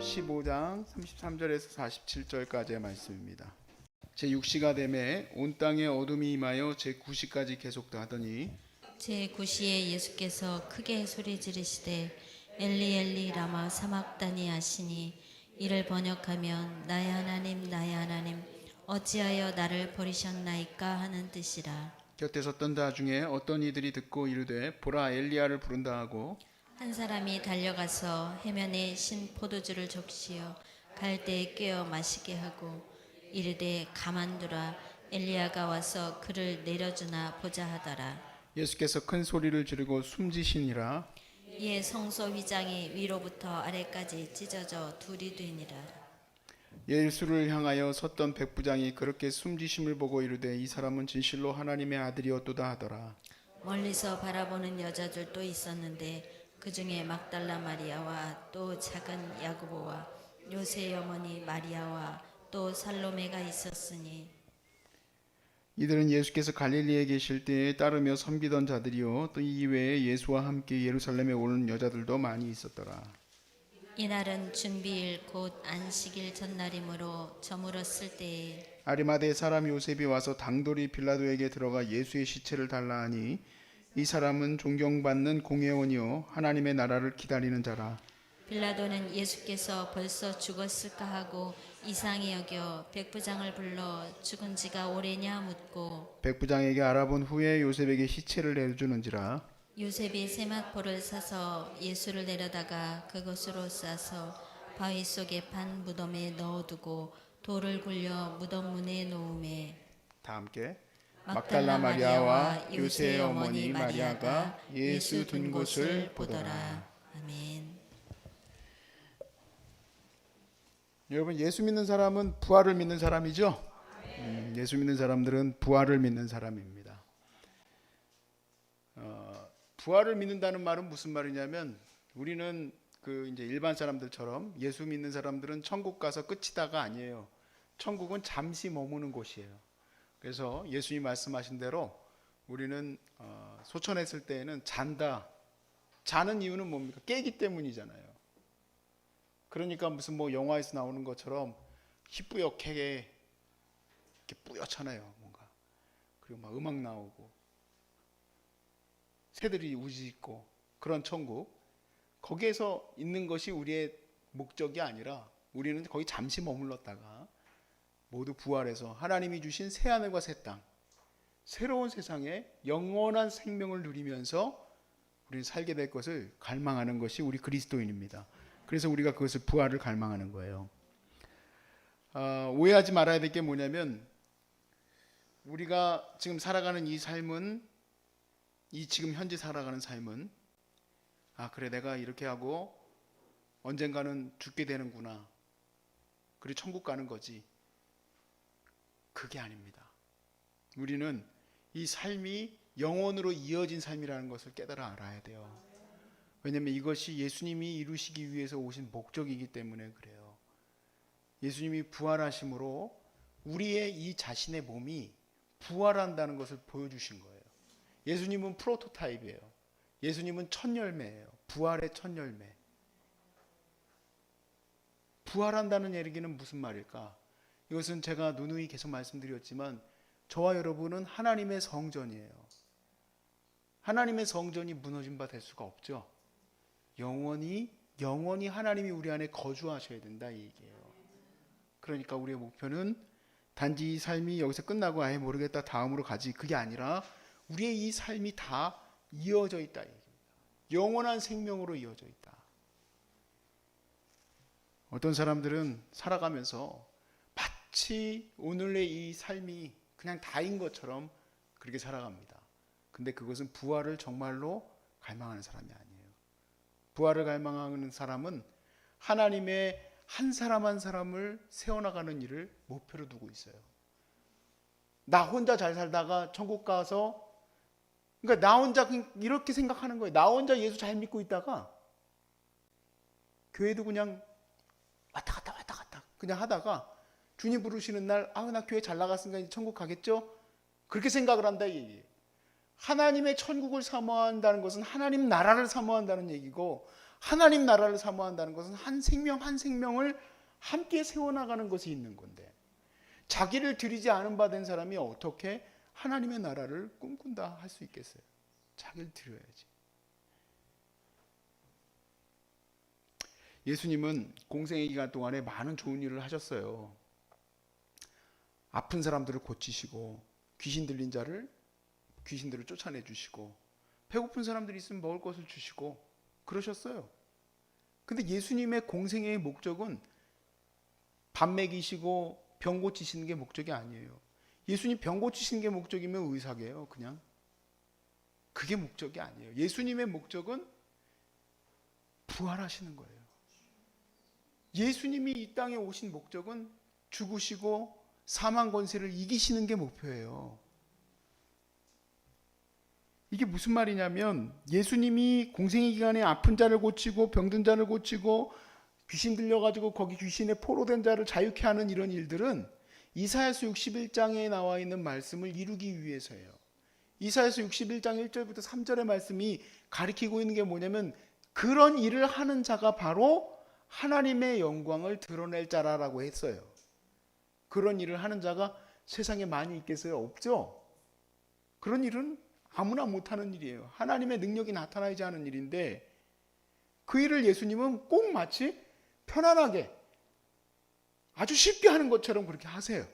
15장 33절에서 47절까지의 말씀입니다. 제 6시가 되매 온 땅에 어둠이 임하여 제 9시까지 계속 하더니 제 9시에 예수께서 크게 소리 지르시되 엘리 엘리 라마 사막다니 하시니 이를 번역하면 나의 하나님 나의 하나님 어찌하여 나를 버리셨나이까 하는 뜻이라 곁에 섰던 자 중에 어떤 이들이 듣고 이르되 보라 엘리야를 부른다 하고 한 사람이 달려가서 해면에 신 포도주를 적시어 갈대에 꿰어 마시게 하고 이르되 가만두라. 엘리야가 와서 그를 내려주나 보자 하더라. 예수께서 큰 소리를 지르고 숨지시니라. 이에 성소 휘장이 위로부터 아래까지 찢어져 둘이 되니라. 예수를 향하여 섰던 백부장이 그렇게 숨지심을 보고 이르되 이 사람은 진실로 하나님의 아들이었도다 하더라. 멀리서 바라보는 여자들도 있었는데 그 중에 막달라 마리아와 또 작은 야고보와 요새 어머니 마리아와 또 살로메가 있었으니 이들은 예수께서 갈릴리에 계실 때에 따르며 섬기던 자들이요 또 이외에 예수와 함께 예루살렘에 오는 여자들도 많이 있었더라. 이날은 준비일 곧 안식일 전날이므로 저물었을 때에 아리마대 사람 요셉이 와서 당돌이 빌라도에게 들어가 예수의 시체를 달라 하니 이 사람은 존경받는 공회원이요 하나님의 나라를 기다리는 자라. 빌라도는 예수께서 벌써 죽었을까 하고 이상히 여겨 백부장을 불러 죽은 지가 오래냐 묻고 백부장에게 알아본 후에 요셉에게 시체를 내주는지라. 요셉이 세마포를 사서 예수를 내려다가 그것으로 싸서 바위 속에 판 무덤에 넣어두고 돌을 굴려 무덤 문에 놓음에 다 함께 막달라 마리아와 요새의 어머니 마리아가 예수 둔 곳을 보더라. 아멘. 여러분 예수 믿는 사람은 부활을 믿는 사람이죠. 음, 예수 믿는 사람들은 부활을 믿는 사람입니다. 어, 부활을 믿는다는 말은 무슨 말이냐면 우리는 그 이제 일반 사람들처럼 예수 믿는 사람들은 천국 가서 끝이다가 아니에요. 천국은 잠시 머무는 곳이에요. 그래서 예수님 말씀하신 대로 우리는 어, 소천했을 때에는 잔다. 자는 이유는 뭡니까? 깨기 때문이잖아요. 그러니까 무슨 뭐 영화에서 나오는 것처럼 희뿌옇게 이렇게 뿌옇잖아요, 뭔가. 그리고 막 음악 나오고 새들이 우짖고 그런 천국. 거기에서 있는 것이 우리의 목적이 아니라 우리는 거기 잠시 머물렀다가 모두 부활해서 하나님이 주신 새 하늘과 새 땅, 새로운 세상에 영원한 생명을 누리면서 우리는 살게 될 것을 갈망하는 것이 우리 그리스도인입니다. 그래서 우리가 그것을 부활을 갈망하는 거예요. 아, 오해하지 말아야 될 게 뭐냐면 우리가 지금 살아가는 이 삶은 이 지금 현재 살아가는 삶은 아 그래 내가 이렇게 하고 언젠가는 죽게 되는구나. 그리고 천국 가는 거지. 그게 아닙니다. 우리는 이 삶이 영원으로 이어진 삶이라는 것을 깨달아 알아야 돼요. 왜냐하면 이것이 예수님이 이루시기 위해서 오신 목적이기 때문에 그래요. 예수님이 부활하심으로 우리의 이 자신의 몸이 부활한다는 것을 보여주신 거예요. 예수님은 프로토타입이에요. 예수님은 첫 열매예요. 부활의 첫 열매. 부활한다는 얘기는 무슨 말일까? 이것은 제가 누누이 계속 말씀드렸지만 저와 여러분은 하나님의 성전이에요. 하나님의 성전이 무너진 바 될 수가 없죠. 영원히 영원히 하나님이 우리 안에 거주하셔야 된다 이 얘기예요. 그러니까 우리의 목표는 단지 이 삶이 여기서 끝나고 아예 모르겠다 다음으로 가지 그게 아니라 우리의 이 삶이 다 이어져 있다 이 얘기입니다. 영원한 생명으로 이어져 있다. 어떤 사람들은 살아가면서 마치 오늘의 이 삶이 그냥 다인 것처럼 그렇게 살아갑니다. 근데 그것은 부활을 정말로 갈망하는 사람이 아니에요. 부활을 갈망하는 사람은 하나님의 한 사람 한 사람을 세워나가는 일을 목표로 두고 있어요. 나 혼자 잘 살다가 천국 가서 그러니까 나 혼자 이렇게 생각하는 거예요. 나 혼자 예수 잘 믿고 있다가 교회도 그냥 왔다 갔다 왔다 갔다 그냥 하다가 주님 부르시는 날, 아, 나 교회 잘 나갔으니까 이제 천국 가겠죠? 그렇게 생각을 한다, 이 얘기예요. 하나님의 천국을 사모한다는 것은 하나님 나라를 사모한다는 얘기고, 하나님 나라를 사모한다는 것은 한 생명 한 생명을 함께 세워나가는 것이 있는 건데 자기를 드리지 않은 바 된 사람이 어떻게 하나님의 나라를 꿈꾼다 할 수 있겠어요? 자기를 드려야지. 예수님은 공생의 기간 동안에 많은 좋은 일을 하셨어요. 아픈 사람들을 고치시고 귀신 들린 자를 귀신들을 쫓아내 주시고 배고픈 사람들이 있으면 먹을 것을 주시고 그러셨어요. 근데 예수님의 공생의 목적은 밥 먹이시고 병 고치시는 게 목적이 아니에요. 예수님 병 고치시는 게 목적이면 의사게요, 그냥. 그게 목적이 아니에요. 예수님의 목적은 부활하시는 거예요. 예수님이 이 땅에 오신 목적은 죽으시고 사망 권세를 이기시는 게 목표예요. 이게 무슨 말이냐면 예수님이 공생의 기간에 아픈 자를 고치고 병든 자를 고치고 귀신 들려가지고 거기 귀신에 포로된 자를 자유케 하는 이런 일들은 이사야서 61장에 나와 있는 말씀을 이루기 위해서예요. 이사야서 61장 1절부터 3절의 말씀이 가리키고 있는 게 뭐냐면 그런 일을 하는 자가 바로 하나님의 영광을 드러낼 자라라고 했어요. 그런 일을 하는 자가 세상에 많이 있겠어요? 없죠? 그런 일은 아무나 못하는 일이에요. 하나님의 능력이 나타나지 않은 일인데 그 일을 예수님은 꼭 마치 편안하게 아주 쉽게 하는 것처럼 그렇게 하세요.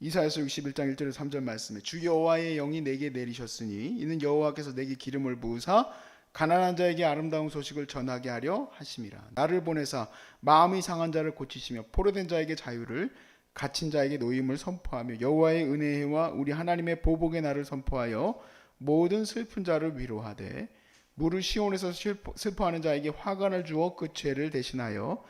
이사야서 61장 1절 3절 말씀에 주 여호와의 영이 내게 내리셨으니 이는 여호와께서 내게 기름을 부으사 가난한 자에게 아름다운 소식을 전하게 하려 하심이라. 나를 보내사 마음이 상한 자를 고치시며 포로된 자에게 자유를 갇힌 자에게 노임을 선포하며 여호와의 은혜와 우리 하나님의 보복의 날을 선포하여 모든 슬픈 자를 위로하되 물을 시온에서 슬퍼- 슬퍼하는 자에게 화관을 주어 그 죄를 대신하여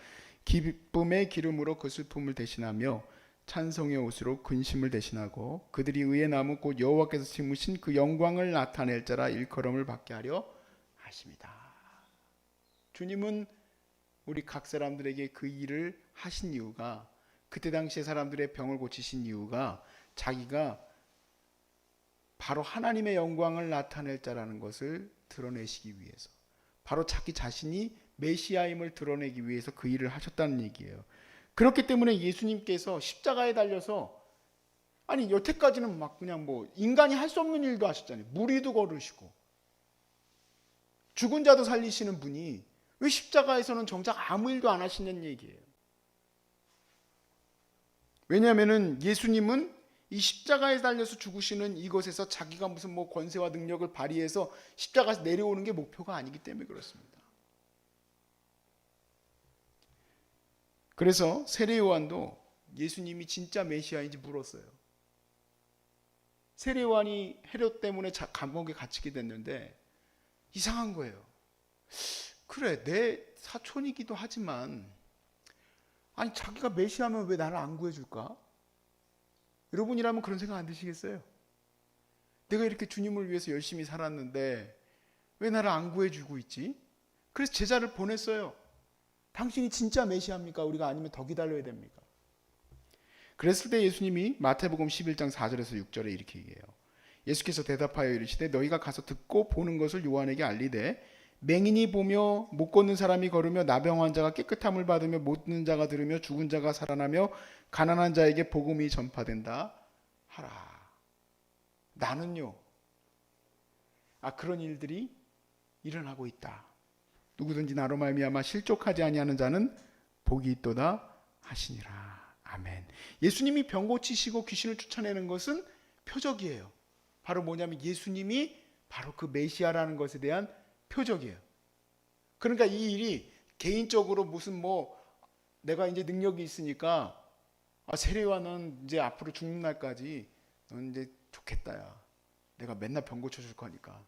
기쁨의 기름으로 그 슬픔을 대신하며 찬송의 옷으로 근심을 대신하고 그들이 의에 남은 곧 여호와께서 심으신 그 영광을 나타낼 자라 일컬음을 받게 하려 하십니다. 주님은 우리 각 사람들에게 그 일을 하신 이유가 그때 당시에 사람들의 병을 고치신 이유가 자기가 바로 하나님의 영광을 나타낼 자라는 것을 드러내시기 위해서 바로 자기 자신이 메시아임을 드러내기 위해서 그 일을 하셨다는 얘기예요. 그렇기 때문에 예수님께서 십자가에 달려서 아니 여태까지는 막 그냥 뭐 인간이 할 수 없는 일도 하셨잖아요. 무리도 걸으시고 죽은 자도 살리시는 분이 왜 십자가에서는 정작 아무 일도 안 하시는 얘기예요. 왜냐하면은 예수님은 이 십자가에 달려서 죽으시는 이것에서 자기가 무슨 뭐 권세와 능력을 발휘해서 십자가에서 내려오는 게 목표가 아니기 때문에 그렇습니다. 그래서 세례 요한도 예수님이 진짜 메시아인지 물었어요. 세례 요한이 헤롯 때문에 자- 감옥에 갇히게 됐는데 이상한 거예요. 그래 내 사촌이기도 하지만 아니 자기가 메시아면 왜 나를 안 구해줄까? 여러분이라면 그런 생각 안 드시겠어요? 내가 이렇게 주님을 위해서 열심히 살았는데 왜 나를 안 구해주고 있지? 그래서 제자를 보냈어요. 당신이 진짜 메시아입니까? 우리가 아니면 더 기다려야 됩니까? 그랬을 때 예수님이 마태복음 11장 4절에서 6절에 이렇게 얘기해요. 예수께서 대답하여 이르시되 너희가 가서 듣고 보는 것을 요한에게 알리되 맹인이 보며 못 걷는 사람이 걸으며 나병 환자가 깨끗함을 받으며 못 듣는 자가 들으며 죽은 자가 살아나며 가난한 자에게 복음이 전파된다 하라. 나는요. 아 그런 일들이 일어나고 있다. 누구든지 나로 말미암아 실족하지 아니하는 자는 복이 있도다 하시니라. 아멘. 예수님이 병 고치시고 귀신을 쫓아내는 것은 표적이에요. 바로 뭐냐면 예수님이 바로 그 메시아라는 것에 대한 표적이에요. 그러니까 이 일이 개인적으로 무슨 뭐 내가 이제 능력이 있으니까 아 세례와는 이제 앞으로 죽는 날까지 넌 이제 좋겠다야. 내가 맨날 병 고쳐줄 거니까.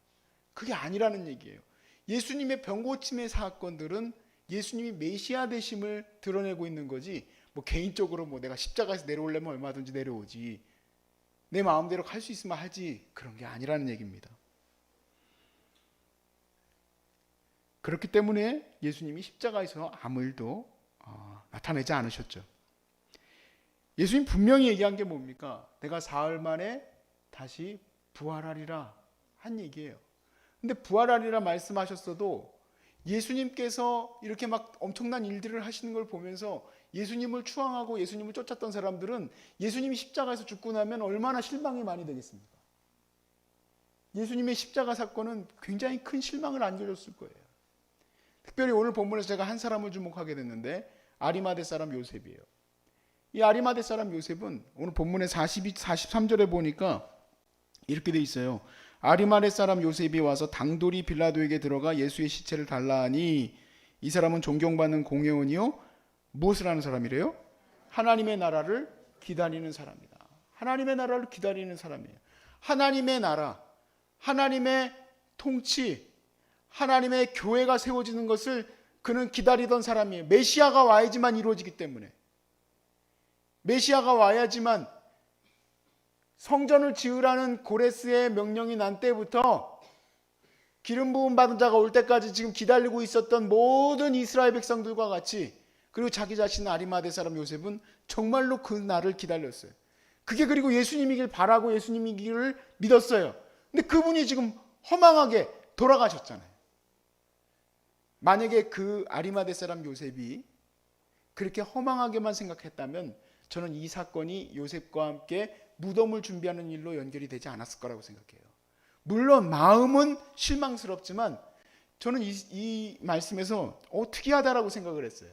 그게 아니라는 얘기예요. 예수님의 병 고침의 사건들은 예수님이 메시아 되심을 드러내고 있는 거지. 뭐 개인적으로 뭐 내가 십자가에서 내려오려면 얼마든지 내려오지. 내 마음대로 할 수 있으면 하지. 그런 게 아니라는 얘기입니다. 그렇기 때문에 예수님이 십자가에서 아무 일도 어, 나타내지 않으셨죠. 예수님 분명히 얘기한 게 뭡니까? 내가 사흘 만에 다시 부활하리라 한 얘기예요. 근데 부활하리라 말씀하셨어도 예수님께서 이렇게 막 엄청난 일들을 하시는 걸 보면서 예수님을 추앙하고 예수님을 쫓았던 사람들은 예수님이 십자가에서 죽고 나면 얼마나 실망이 많이 되겠습니까? 예수님의 십자가 사건은 굉장히 큰 실망을 안겨줬을 거예요. 특별히 오늘 본문에서 제가 한 사람을 주목하게 됐는데 아리마대 사람 요셉이에요. 이 아리마대 사람 요셉은 오늘 본문의 42, 43절에 보니까 이렇게 돼 있어요. 아리마대 사람 요셉이 와서 당돌이 빌라도에게 들어가 예수의 시체를 달라 하니 이 사람은 존경받는 공회원이요 무엇을 하는 사람이래요? 하나님의 나라를 기다리는 사람이다. 하나님의 나라를 기다리는 사람이에요. 하나님의 나라, 하나님의 통치, 하나님의 교회가 세워지는 것을 그는 기다리던 사람이에요. 메시아가 와야지만 이루어지기 때문에. 메시아가 와야지만 성전을 지으라는 고레스의 명령이 난 때부터 기름 부음 받은 자가 올 때까지 지금 기다리고 있었던 모든 이스라엘 백성들과 같이 그리고 자기 자신 아리마대 사람 요셉은 정말로 그 날을 기다렸어요. 그게 그리고 예수님이길 바라고 예수님이기를 믿었어요. 근데 그분이 지금 허망하게 돌아가셨잖아요. 만약에 그 아리마대 사람 요셉이 그렇게 허망하게만 생각했다면 저는 이 사건이 요셉과 함께 무덤을 준비하는 일로 연결이 되지 않았을 거라고 생각해요. 물론 마음은 실망스럽지만 저는 이, 이 말씀에서 어, 특이하다라고 생각을 했어요.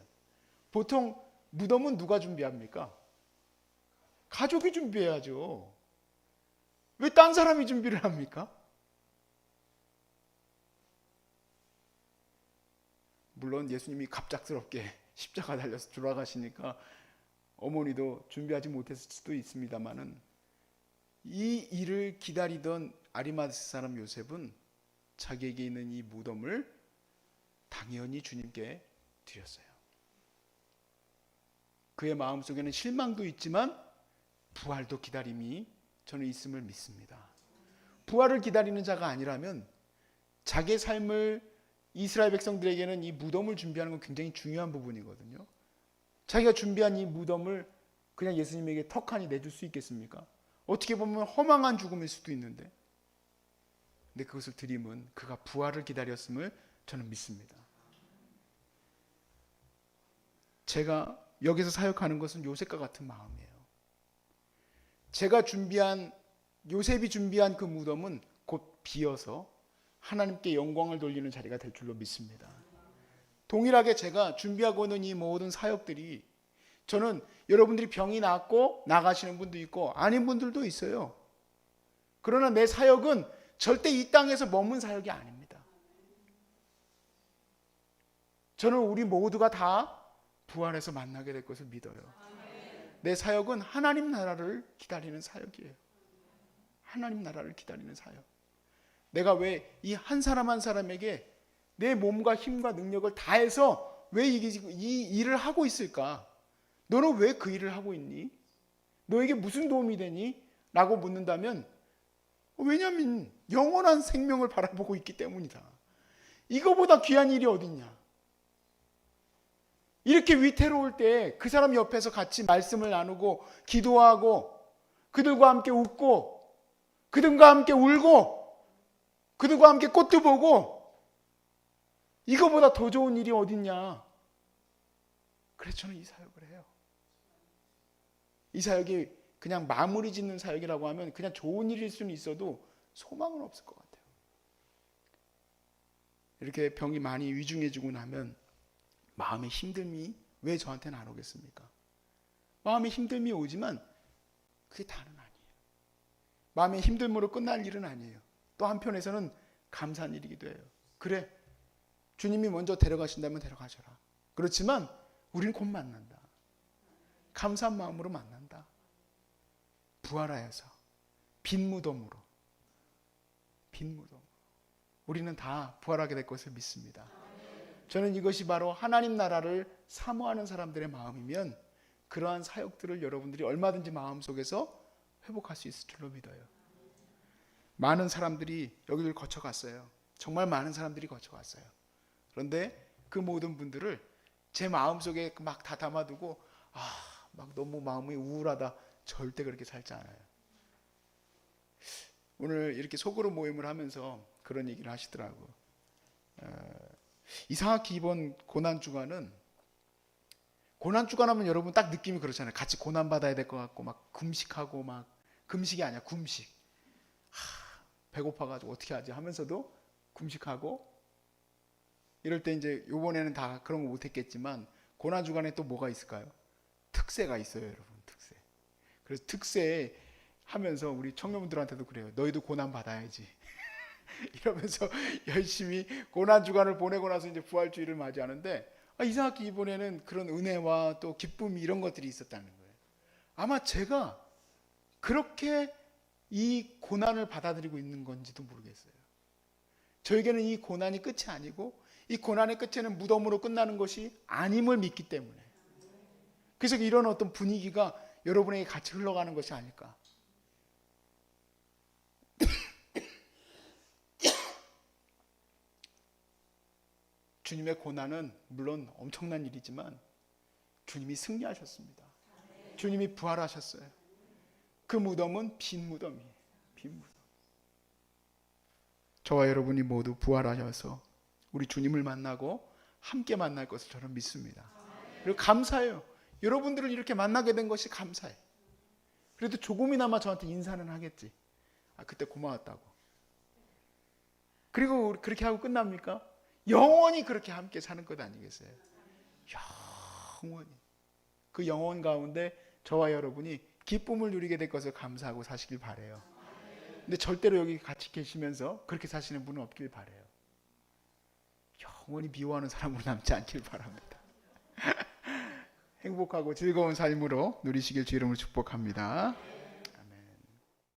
보통 무덤은 누가 준비합니까? 가족이 준비해야죠. 왜 딴 사람이 준비를 합니까? 물론 예수님이 갑작스럽게 십자가 달려서 돌아가시니까 어머니도 준비하지 못했을 수도 있습니다만은 이 일을 기다리던 아리마스 사람 요셉은 자기에게 있는 이 무덤을 당연히 주님께 드렸어요. 그의 마음속에는 실망도 있지만 부활도 기다림이 저는 있음을 믿습니다. 부활을 기다리는 자가 아니라면 자기의 삶을 이스라엘 백성들에게는 이 무덤을 준비하는 건 굉장히 중요한 부분이거든요. 자기가 준비한 이 무덤을 그냥 예수님에게 턱하니 내줄 수 있겠습니까? 어떻게 보면 허망한 죽음일 수도 있는데. 근데 그것을 드림은 그가 부활을 기다렸음을 저는 믿습니다. 제가 여기서 사역하는 것은 요셉과 같은 마음이에요. 제가 준비한 요셉이 준비한 그 무덤은 곧 비어서 하나님께 영광을 돌리는 자리가 될 줄로 믿습니다. 동일하게 제가 준비하고 있는 이 모든 사역들이 저는 여러분들이 병이 낫고 나가시는 분도 있고 아닌 분들도 있어요. 그러나 내 사역은 절대 이 땅에서 머문 사역이 아닙니다. 저는 우리 모두가 다 부활해서 만나게 될 것을 믿어요. 내 사역은 하나님 나라를 기다리는 사역이에요. 하나님 나라를 기다리는 사역. 내가 왜 이 한 사람 한 사람에게 내 몸과 힘과 능력을 다해서 왜 이, 이 일을 하고 있을까? 너는 왜 그 일을 하고 있니? 너에게 무슨 도움이 되니? 라고 묻는다면 왜냐하면 영원한 생명을 바라보고 있기 때문이다. 이거보다 귀한 일이 어딨냐? 이렇게 위태로울 때 그 사람 옆에서 같이 말씀을 나누고 기도하고 그들과 함께 웃고 그들과 함께 울고 그들과 함께 꽃도 보고 이거보다 더 좋은 일이 어딨냐? 그래서 저는 이 사역을 해요. 이 사역이 그냥 마무리 짓는 사역이라고 하면 그냥 좋은 일일 수는 있어도 소망은 없을 것 같아요. 이렇게 병이 많이 위중해지고 나면 마음의 힘듦이 왜 저한테는 안 오겠습니까? 마음의 힘듦이 오지만 그게 다는 아니에요. 마음의 힘듦으로 끝날 일은 아니에요. 또 한편에서는 감사한 일이기도 해요. 그래, 주님이 먼저 데려가신다면 데려가셔라. 그렇지만 우리는 곧 만난다. 감사한 마음으로 만난다. 부활하여서 빈 무덤으로 빈 무덤. 우리는 다 부활하게 될 것을 믿습니다. 저는 이것이 바로 하나님 나라를 사모하는 사람들의 마음이면 그러한 사역들을 여러분들이 얼마든지 마음속에서 회복할 수 있을 줄로 믿어요. 많은 사람들이 여기를 거쳐갔어요. 정말 많은 사람들이 거쳐갔어요. 그런데 그 모든 분들을 제 마음속에 막 다 담아두고 아, 막 너무 마음이 우울하다. 절대 그렇게 살지 않아요. 오늘 이렇게 속으로 모임을 하면서 그런 얘기를 하시더라고. 어, 이상하게 이번 고난 주간은 고난 주간 하면 여러분 딱 느낌이 그렇잖아요. 같이 고난 받아야 될 것 같고 막 금식하고 막 금식이 아니야 금식. 하, 배고파가지고 어떻게 하지 하면서도 금식하고 이럴 때 이제 요번에는 다 그런 거 못했겠지만 고난 주간에 또 뭐가 있을까요? 특세가 있어요, 여러분 특세. 그래서 특세 하면서 우리 청년분들한테도 그래요. 너희도 고난 받아야지. 이러면서 열심히 고난 주간을 보내고 나서 이제 부활주의를 맞이하는데 아, 이상하게 이번에는 그런 은혜와 또 기쁨 이런 것들이 있었다는 거예요. 아마 제가 그렇게 이 고난을 받아들이고 있는 건지도 모르겠어요. 저에게는 이 고난이 끝이 아니고 이 고난의 끝에는 무덤으로 끝나는 것이 아님을 믿기 때문에 그래서 이런 어떤 분위기가 여러분에게 같이 흘러가는 것이 아닐까. 주님의 고난은 물론 엄청난 일이지만 주님이 승리하셨습니다. 주님이 부활하셨어요. 그 무덤은 빈 무덤이에요. 빈 무덤. 저와 여러분이 모두 부활하셔서 우리 주님을 만나고 함께 만날 것을 저는 믿습니다. 그리고 감사해요. 여러분들을 이렇게 만나게 된 것이 감사해. 그래도 조금이나마 저한테 인사는 하겠지. 아, 그때 고마웠다고. 그리고 그렇게 하고 끝납니까? 영원히 그렇게 함께 사는 것 아니겠어요? 영원히. 그 영원 가운데 저와 여러분이 기쁨을 누리게 될 것을 감사하고 사시길 바래요. 근데 절대로 여기 같이 계시면서 그렇게 사시는 분은 없길 바래요. 영원히 미워하는 사람으로 남지 않길 바랍니다. 행복하고 즐거운 삶으로 누리시길 주 이름으로 축복합니다.